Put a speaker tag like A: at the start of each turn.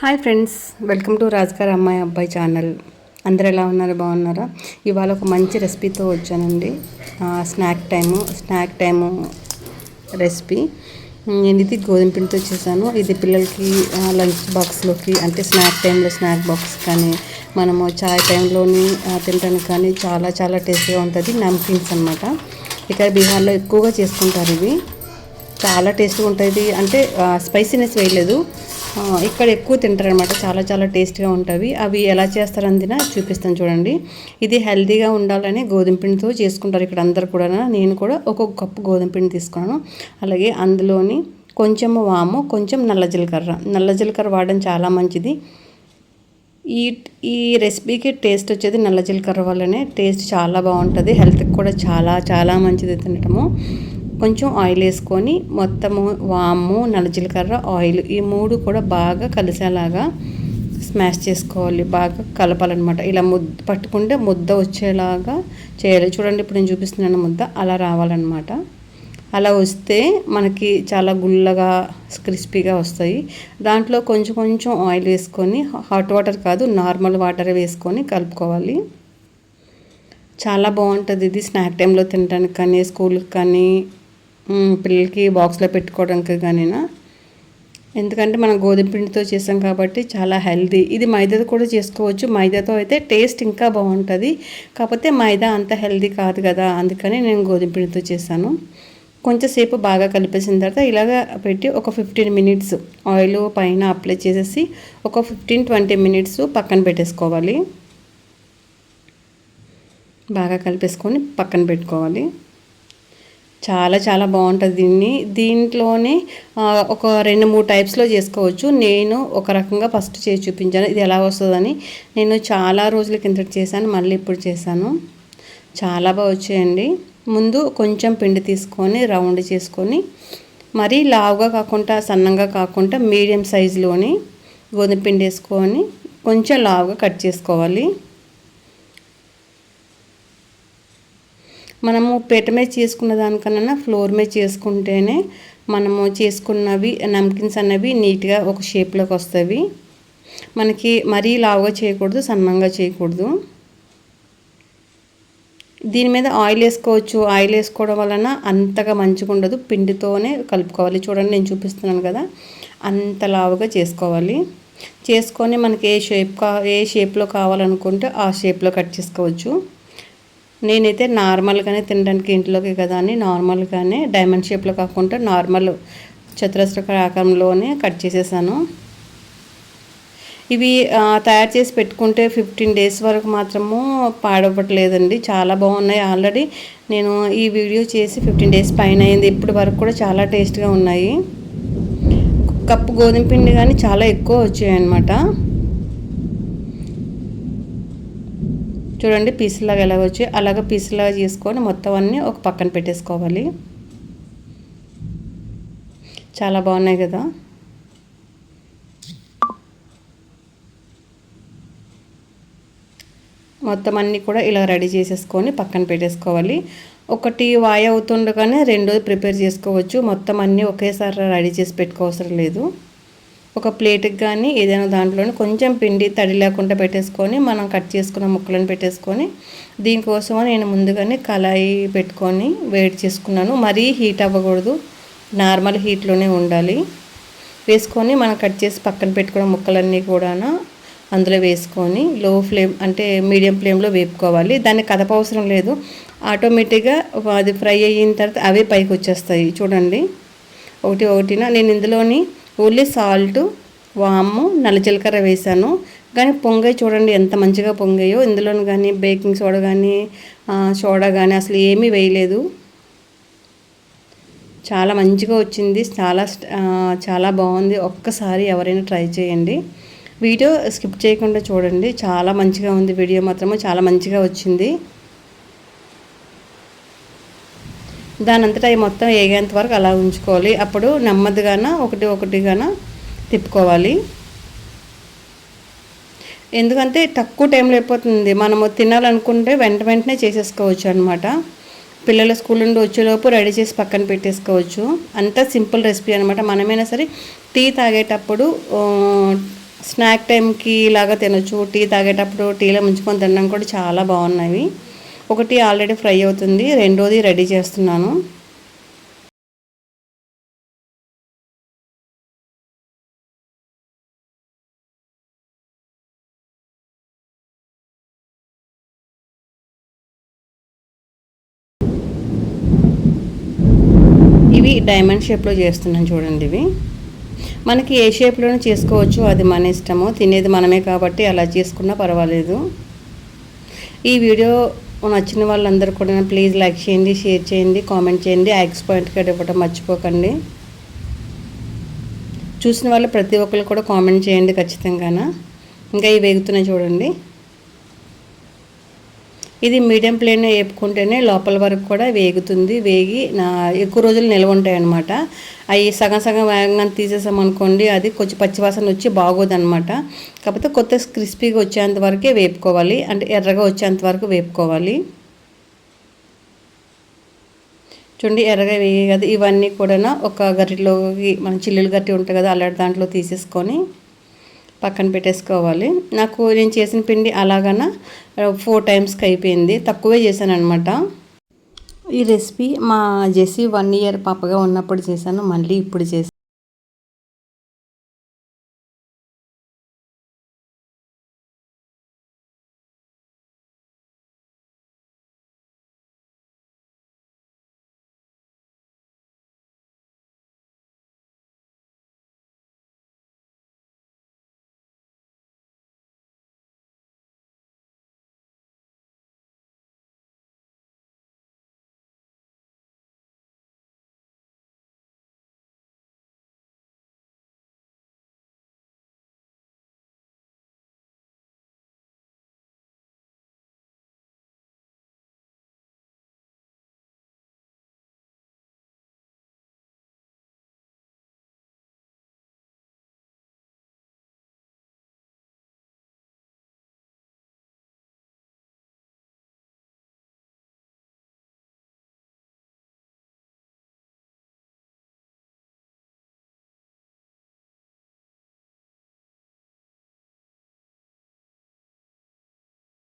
A: Hi friends welcome to రాజుగారి అమ్మాయి అబ్బాయి ఛానల్ అందరు ఎలా ఉన్నారు? బాగున్నారా? ఇవాళ ఒక మంచి రెసిపీతో వచ్చానండి. Snack time snack time recipe నేను ఇది గోధుమ పిండితో చేశాను. ఇది పిల్లలకి లంచ్ బాక్స్లోకి అంటే స్నాక్ టైంలో స్నాక్ బాక్స్ కానీ మనము చాయ్ టైంలోని తినడానికి కానీ చాలా చాలా టేస్టీగా ఉంటుంది. నమ్కిన్స్ అనమాట ఇక్కడ బీహార్లో ఎక్కువగా చేసుకుంటారు ఇవి. చాలా టేస్ట్గా ఉంటుంది. అంటే స్పైసీనెస్ వేయలేదు. ఇక్కడ ఎక్కువ తింటారనమాట చాలా చాలా టేస్ట్గా ఉంటుంది అవి ఎలా చేస్తారందిన చూపిస్తాను చూడండి. ఇది హెల్తీగా ఉండాలని గోధుమ పిండితో చేసుకుంటారు ఇక్కడ అందరు కూడా నేను కూడా ఒక్కొక్క కప్పు గోధుమ పిండి తీసుకున్నాను. అలాగే అందులోని కొంచెం వాము కొంచెం నల్ల జీలకర్ర. నల్ల జీలకర్ర వాడడం చాలా మంచిది. ఈ ఈ రెసిపీకి టేస్ట్ వచ్చేది నల్ల జీలకర్ర వల్లనే టేస్ట్ చాలా బాగుంటుంది. హెల్త్కి కూడా చాలా చాలా మంచిది తినటము. కొంచెం ఆయిల్ వేసుకొని మొత్తము వాము నలజీలకర్ర ఆయిల్ ఈ మూడు కూడా బాగా కలిసేలాగా స్మాష్ చేసుకోవాలి. బాగా కలపాలన్నమాట. ఇలా ముద్ద పట్టుకుంటే ముద్ద వచ్చేలాగా చేయాలి. చూడండి ఇప్పుడు నేను చూపిస్తున్నాను ముద్ద. అలా రావాలన్నమాట. అలా వస్తే మనకి చాలా గుల్లగా క్రిస్పీగా వస్తాయి. దాంట్లో కొంచెం కొంచెం ఆయిల్ వేసుకొని హాట్ వాటర్ కాదు నార్మల్ వాటర్ వేసుకొని కలుపుకోవాలి. చాలా బాగుంటుంది. ఇది స్నాక్ టైంలో తినడానికి కానీ స్కూల్కి కానీ పిల్లలకి బాక్స్లో పెట్టుకోవడానికి కానీనా. ఎందుకంటే మనం గోధుమ పిండితో చేసాం కాబట్టి చాలా హెల్దీ ఇది మైదాతో కూడా చేసుకోవచ్చు. మైదాతో అయితే టేస్ట్ ఇంకా బాగుంటుంది. కాకపోతే మైదా అంత హెల్దీ కాదు కదా. అందుకని నేను గోధుమ పిండితో చేశాను కొంచెంసేపు బాగా కలిపేసిన తర్వాత ఇలాగ పెట్టి ఒక ఫిఫ్టీన్ మినిట్స్ ఆయిల్ పైన అప్లై చేసేసి ఒక ఫిఫ్టీన్ ట్వంటీ మినిట్స్ పక్కన పెట్టేసుకోవాలి. బాగా కలిపేసుకొని పక్కన పెట్టుకోవాలి. చాలా చాలా బాగుంటుంది దీన్ని. దీంట్లోనే ఒక రెండు మూడు టైప్స్లో చేసుకోవచ్చు. నేను ఒక రకంగా ఫస్ట్ చేసి చూపించాను. ఇది ఎలా వస్తుందని నేను చాలా రోజుల కింద చేశాను. మళ్ళీ ఇప్పుడు చేశాను. చాలా బాగా వచ్చాయండి. ముందు కొంచెం పిండి తీసుకొని రౌండ్ చేసుకొని మరీ లావుగా కాకుండా సన్నంగా కాకుండా మీడియం సైజులోని గోధుమ పిండి వేసుకొని కొంచెం లావుగా కట్ చేసుకోవాలి. మనము పీట మీద చేసుకున్న దానికన్నా ఫ్లోర్ మీద చేసుకుంటేనే మనము చేసుకున్నవి నమ్కిన్స్ అన్నవి నీట్గా ఒక షేప్లోకి వస్తాయి మనకి మరీ లావుగా చేయకూడదు సన్నంగా చేయకూడదు. దీని మీద ఆయిల్ వేసుకోవచ్చు. ఆయిల్ వేసుకోవడం వలన అంతగా మంచిగా ఉండదు పిండితోనే కలుపుకోవాలి. చూడండి నేను చూపిస్తున్నాను కదా. అంత లావుగా చేసుకోవాలి. చేసుకొని మనకి ఏ షేప్ కా ఏ షేప్లో కావాలనుకుంటే ఆ షేప్లో కట్ చేసుకోవచ్చు. నేనైతే నార్మల్గానే తినడానికి ఇంట్లోకి కదా అని నార్మల్గానే డైమండ్ షేప్లో కాకుండా నార్మల్ చతురస్ర ఆకారంలోనే కట్ చేసేసాను. ఇవి తయారు చేసి పెట్టుకుంటే ఫిఫ్టీన్ డేస్ వరకు మాత్రము పాడవట్లేదండి చాలా బాగున్నాయి. ఆల్రెడీ నేను ఈ వీడియో చేసి ఫిఫ్టీన్ డేస్ పైన అయింది. ఇప్పటి వరకు కూడా చాలా టేస్ట్గా ఉన్నాయి. కప్పు గోధుమ పిండి కానీ చాలా ఎక్కువ వచ్చాయి అన్నమాట చూడండి పీసులాగా ఎలా వచ్చి అలాగ పీసులాగా చేసుకొని మొత్తం అన్నీ ఒక పక్కన పెట్టేసుకోవాలి. చాలా బాగున్నాయి కదా. మొత్తం అన్నీ కూడా ఇలా రెడీ చేసేసుకొని పక్కన పెట్టేసుకోవాలి. ఒకటి వాయి అవుతుండగానే రెండోది ప్రిపేర్ చేసుకోవచ్చు. మొత్తం అన్నీ ఒకేసారి రెడీ చేసి పెట్టుకోవసరం లేదు. ఒక ప్లేట్కి కానీ ఏదైనా దాంట్లోనే కొంచెం పిండి తడి లేకుండా పెట్టేసుకొని మనం కట్ చేసుకున్న ముక్కలను పెట్టేసుకొని దీనికోసం నేను ముందుగానే కళాయి పెట్టుకొని వేడి చేసుకున్నాను. మరీ హీట్ అవ్వకూడదు. నార్మల్ హీట్లోనే ఉండాలి. వేసుకొని మనం కట్ చేసి పక్కన పెట్టుకున్న ముక్కలన్నీ కూడా అందులో వేసుకొని లో ఫ్లేమ్ అంటే మీడియం ఫ్లేమ్లో వేపుకోవాలి. దాన్ని కదపవసరం లేదు. ఆటోమేటిక్గా అది ఫ్రై అయిన తర్వాత అవే పైకి వచ్చేస్తాయి. చూడండి. ఒకటి ఒకటిన నేను ఇందులోని ఓన్లీ సాల్ట్ వాము నల్ల జీలకర్ర వేసాను కానీ పొంగాయి చూడండి ఎంత మంచిగా పొంగాయో. ఇందులోని కానీ బేకింగ్ సోడా కానీ సోడా కానీ అసలు ఏమీ వేయలేదు. చాలా మంచిగా వచ్చింది. చాలా చాలా బాగుంది. ఒక్కసారి ఎవరైనా ట్రై చేయండి. వీడియో స్కిప్ చేయకుండా చూడండి. చాలా మంచిగా ఉంది. వీడియో మాత్రము చాలా మంచిగా వచ్చింది. దాని అంతటా అవి మొత్తం వేగేంత వరకు అలా ఉంచుకోవాలి. అప్పుడు నెమ్మదిగాన ఒకటి ఒకటిగాన తిప్పుకోవాలి. ఎందుకంటే తక్కువ టైంలో అయిపోతుంది. మనము తినాలనుకుంటే వెంట వెంటనే చేసేసుకోవచ్చు అనమాట పిల్లల స్కూల్ నుండి వచ్చేలోపు రెడీ చేసి పక్కన పెట్టేసుకోవచ్చు. అంత సింపుల్ రెసిపీ అనమాట మనమైనా సరే టీ తాగేటప్పుడు స్నాక్ టైంకి ఇలాగా తినొచ్చు. టీ తాగేటప్పుడు టీలో ముంచుకొని తినడం కూడా చాలా బాగున్నాయి. ఒకటి ఆల్రెడీ ఫ్రై అవుతుంది రెండోది రెడీ చేస్తున్నాను. ఇవి డైమండ్ షేప్లో చేస్తున్నాను చూడండి ఇవి. మనకి ఏ షేప్లోనే చేసుకోవచ్చు అది మన ఇష్టము. తినేది మనమే కాబట్టి అలా చేసుకున్నా పర్వాలేదు. ఈ వీడియో నచ్చిన వాళ్ళందరూ కూడా ప్లీజ్ లైక్ చేయండి షేర్ చేయండి కామెంట్ చేయండి. యాక్స్ పాయింట్ కార్డ్ ఇవ్వటం మర్చిపోకండి. చూసిన వాళ్ళు ప్రతి ఒక్కరు కూడా కామెంట్ చేయండి ఖచ్చితంగా ఇంకా ఇవి వేగుతున్నాయి చూడండి. ఇది మీడియం ఫ్లేమ్లో వేపుకుంటేనే లోపల వరకు కూడా వేగుతుంది వేగి నా ఎక్కువ రోజులు నిల్వ ఉంటాయి అనమాట అవి సగం సగం వేగంగా తీసేసామనుకోండి అది కొంచెం పచ్చివాసన వచ్చి బాగోదనమాట కాకపోతే కొత్త క్రిస్పీగా వచ్చేంత వరకే వేపుకోవాలి అంటే ఎర్రగా వచ్చేంత వరకు వేపుకోవాలి. చూడండి ఎర్రగా వేయి కదా ఇవన్నీ కూడా ఒక గరిటలోకి మన చిల్లులు గట్టి ఉంటాయి కదా అలాంటి దాంట్లో తీసేసుకొని పక్కన పెట్టేసుకోవాలి. నాకు నేను చేసిన పిండి అలాగన ఫోర్ టైమ్స్కి అయిపోయింది తక్కువే చేశాను అనమాట ఈ రెసిపీ మా జెసి వన్ ఇయర్ పాపగా ఉన్నప్పుడు చేశాను మళ్ళీ ఇప్పుడు చేశాను.